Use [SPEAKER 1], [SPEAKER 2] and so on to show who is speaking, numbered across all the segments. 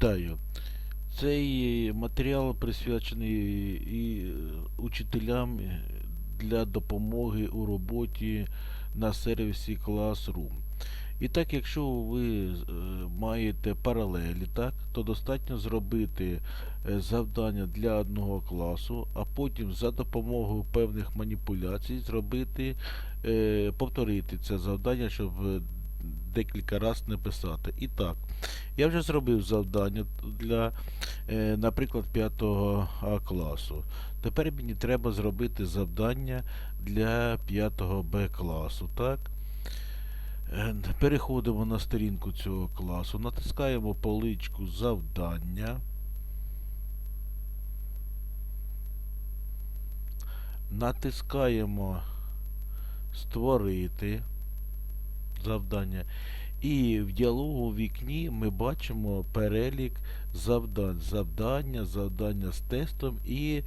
[SPEAKER 1] Вітаю. Цей матеріал присвячений і е, учителям е, для допомоги у роботі на сервісі Classroom. І так, якщо ви е, маєте паралелі, так, то достатньо зробити е, завдання для одного класу, а потім за допомогою певних маніпуляцій зробити, е, повторити це завдання, щоб е, декілька разів не писати. І так, я вже зробив завдання для, е, наприклад, 5 А класу. Тепер мені треба зробити завдання для 5 Б класу. Так? Е, Переходимо на сторінку цього класу, натискаємо поличку завдання. Натискаємо створити завдання. І в діалогу вікні ми бачимо перелік завдань. Завдання, завдання з тестом. І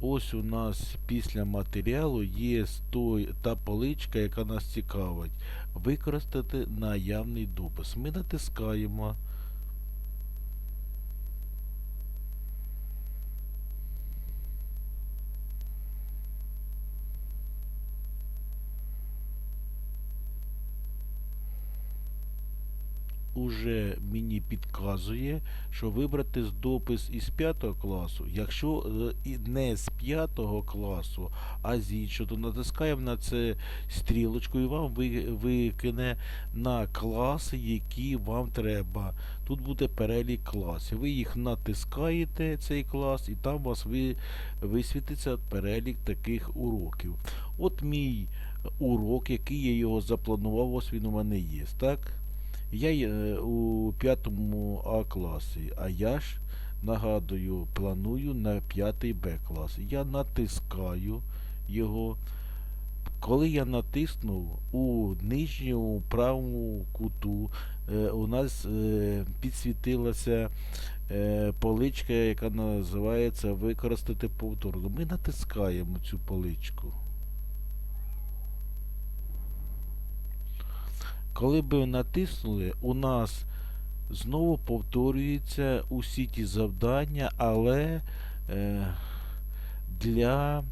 [SPEAKER 1] ось у нас після матеріалу є той, та поличка, яка нас цікавить. Використати наявний допис. Ми натискаємо. Уже мені підказує, що вибрати допис із 5 класу. Якщо е, не з 5 класу, а з іншого, то натискаємо на це стрілочку і вам викине на класи, які вам треба. Тут буде перелік класів. Ви їх натискаєте, цей клас, і там у вас ви, висвітиться перелік таких уроків. От мій урок, який я його запланував, ось він у мене є. Так? Я у п'ятому А класі, а я ж нагадую, планую на п'ятий Б клас. Я натискаю його. Коли я натиснув у нижньому правому куту, е, у нас е, підсвітилася е, поличка, яка називається Використати повторно. Ми натискаємо цю поличку. Коли би натиснули, у нас знову повторюються усі ті завдання, але е, для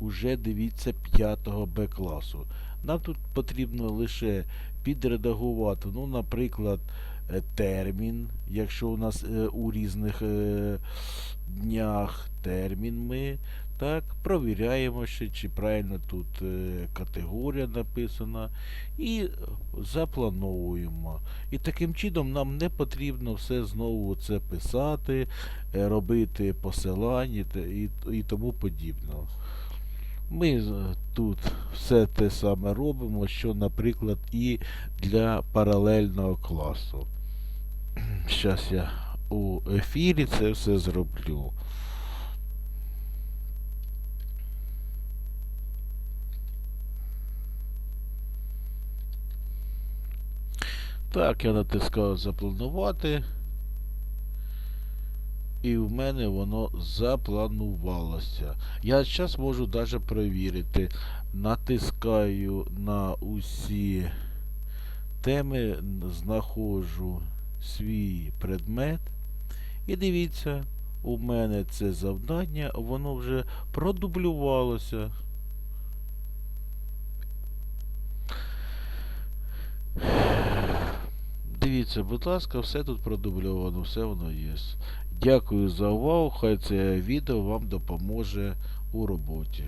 [SPEAKER 1] уже дивіться 5 Б класу. Нам тут потрібно лише підредагувати, ну, наприклад, термін, якщо у нас е, у різних е, днях термін ми так, провіряємо ще, чи правильно тут е, категорія написана, і заплановуємо. І таким чином нам не потрібно все знову це писати, е, робити посилання і, і тому подібне. Ми тут все те саме робимо, що, наприклад, і для паралельного класу. Зараз я у ефірі це все зроблю. Так, я натискав запланувати. І в мене воно запланувалося. Я зараз можу навіть перевірити. Натискаю на усі теми, знаходжу свій предмет. І дивіться, у мене це завдання, воно вже продублювалося. Дивіться, будь ласка, все тут продубльовано, все воно є. Дякую за увагу. Хай це відео вам допоможе у роботі.